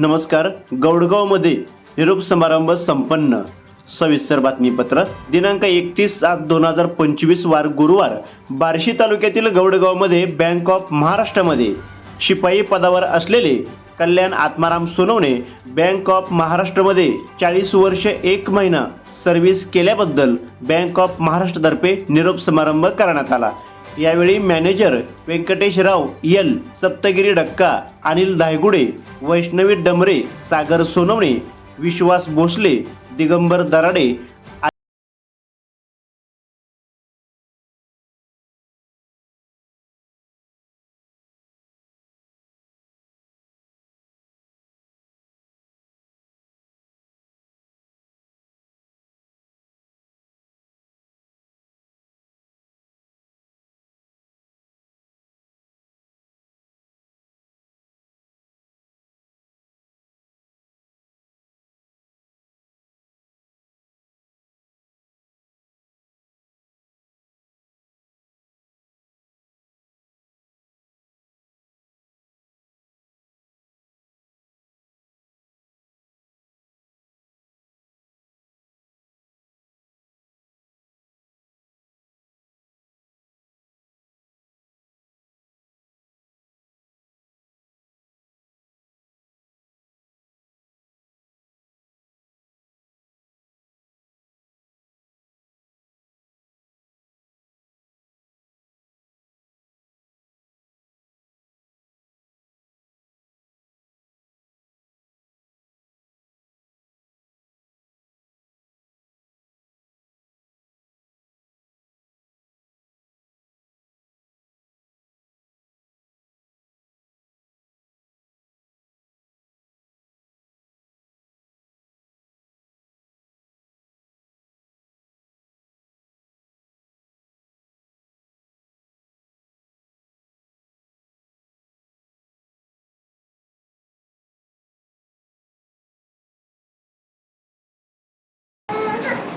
नमस्कार गौडगावमध्ये निरोप समारंभ संपन्न. सविस्तर बातमीपत्र दिनांक एकतीस सात दोन हजार पंचवीस वार गुरुवार बार्शी तालुक्यातील गौडगावमध्ये बँक ऑफ महाराष्ट्रामध्ये शिपाई पदावर असलेले कल्याण आत्माराम सोनवणे बँक ऑफ महाराष्ट्रामध्ये चाळीस वर्ष एक महिना सर्व्हिस केल्याबद्दल बँक ऑफ महाराष्ट्रतर्फे निरोप समारंभ करण्यात आला. यावेळी manager Venkateshrao L Saptagiri Dakka Anil Dhaygude Vaishnavi Damre Sagar Sonawane Vishwas Bhosale Digambar Darade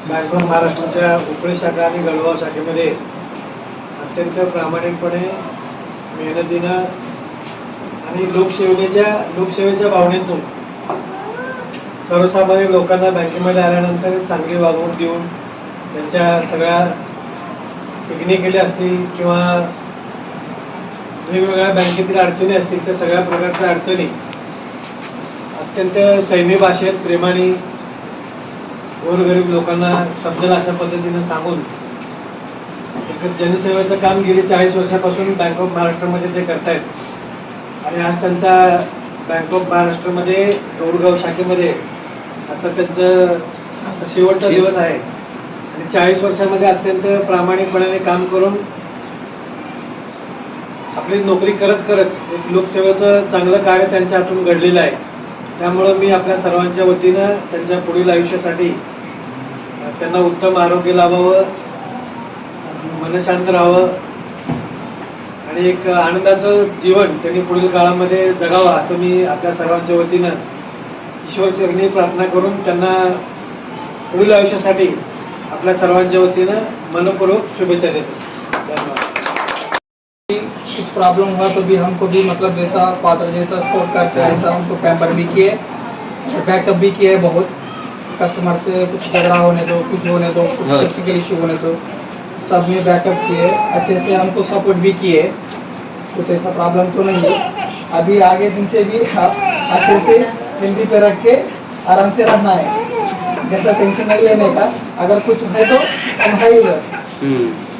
bank of महाराष्ट्राच्या उपळी शाखा आणि गळगाव शाखेमध्ये अत्यंत प्रामाणिकपणे मेहनतीनं आणि लोकसेवेच्या लोकसेवेच्या भावनेतून सर्वसामान्य लोकांना बँकेमध्ये आल्यानंतर चांगली वागणूक देऊन त्यांच्या सगळ्या पिकनिक केल्या असतील किंवा वेगवेगळ्या बँकेतील अडचणी असतील त्या सगळ्या प्रकारच्या अडचणी अत्यंत सैमी भाषेत प्रेमाने गोरगरीब लोकांना समजेल अशा पद्धतीनं सांगून एक जनसेवेचं काम गेली चाळीस वर्षापासून बँक ऑफ महाराष्ट्रामध्ये ते करतायत. आणि आज त्यांचा बँक ऑफ महाराष्ट्रामध्ये डोरगाव शाखेमध्ये आता त्यांचं आता शेवटचा दिवस आहे. आणि चाळीस वर्षामध्ये अत्यंत प्रामाणिकपणाने काम करून आपली नोकरी करत करत एक लोकसेवेचं चांगलं कार्य त्यांच्या हातून घडलेलं आहे. त्यामुळं मी आपल्या सर्वांच्या वतीनं त्यांच्या पुढील आयुष्यासाठी त्यांना उत्तम आरोग्य लाभावं मनशांत राहावं. आणि एक आनंदाचं जीवन त्यांनी पुढील काळामध्ये जगावं असं मी आपल्या सर्वांच्या वतीनं ईश्वरचरणी प्रार्थना करून त्यांना पुढील आयुष्यासाठी आपल्या सर्वांच्या वतीनं मनपूर्वक शुभेच्छा देतो. धन्यवाद. कुछ प्रॉब्लम हुआ तो भी हमको भी मतलब जैसा फादर जैसा सपोर्ट करते हैं ऐसा हमको पैम्पर भी किए बैकअप भी किए बहुत। कस्टमर से कुछ झगड़ा होने दो कुछ होने दो कुछ हाँ। टेक्निकल इशू होने दो सब में बैकअप किए। अच्छे से हमको सपोर्ट भी किए। कुछ ऐसा प्रॉब्लम तो नहीं है। अभी आगे दिन से भी आप अच्छे से हिंदी पे रख के आराम से रहना है। जैसा टेंशन नहीं लेने का। अगर कुछ है तो हम है ही। इधर।